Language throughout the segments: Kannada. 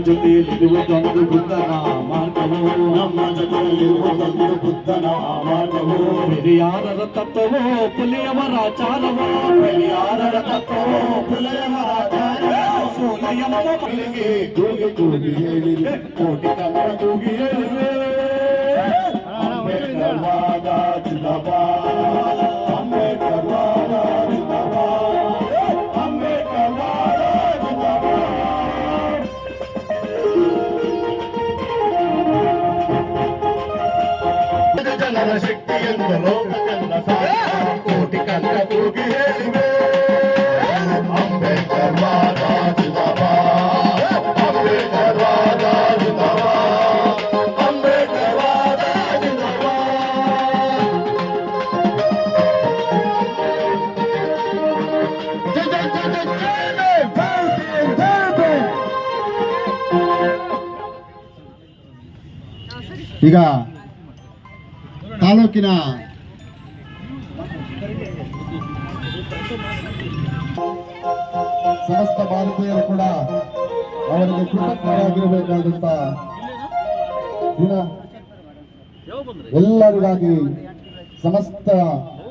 జొతేలిరువుతందు బుద్ధనా మార్గము అమ్మ జొతేలిరువుతందు బుద్ధనా మార్గము పెరియారర తత్వో పులియవరాచారవో పెరియారర తత్వో ಹಿರಿಯಾರರ ತತ್ವವೋ ಪುಲಿಯವರ ಚಾರವೋ ಯಾರರ ತತ್ವವೋ ಪುಲೆಯವರ ಸೋಲೆಯಮ್ಮ ಮಗಳಿಗೆ ಕೂಗಿ ಕೂಗಿ ಹೇಳಿದೆ ಕೋಟಿ ಕನ್ನಡ ಕೂಗಿ ಹೇಳಿದೆ ಅಂಬೇಡ್ಕರ್ ವಾದ ಜಿಂದಾಬಾದ್ ಅಂಬೇಡ್ಕರ್ ವಾದ ಜಿಂದಾಬಾದ್ ಈಗ ತಾಲೂಕಿನ ಸಮಸ್ತ ಭಾರತೀಯರು ಕೂಡ ಅವರಿಗೆ ಕೃತಜ್ಞರಾಗಿರಬೇಕಾದಂತ ದಿನ. ಎಲ್ಲರಿಗಾಗಿ ಸಮಸ್ತ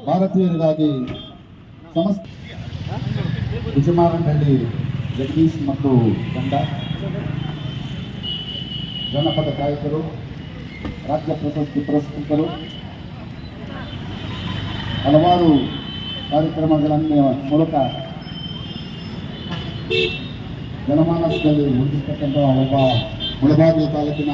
ಭಾರತೀಯರಿಗಾಗಿ ಸಮಸ್ತ ವಿಜಯಮಾರನಹಳ್ಳಿ ಜಗದೀಶ್ ಮತ್ತು ತಂಡ ಜನಪದ ಗಾಯಕರು, ರಾಜ್ಯ ಪ್ರಶಸ್ತಿ ಪುರಸ್ಕೃತರು. ಹಲವಾರು ಕಾರ್ಯಕ್ರಮಗಳನ್ನು ಮೂಲಕ ಜನಮಾನಸದಲ್ಲಿ ಮೂಡಿಸ್ತಕ್ಕಂಥ ಒಬ್ಬ ಮುಳಬಾಗಿಲು ತಾಲೂಕಿನ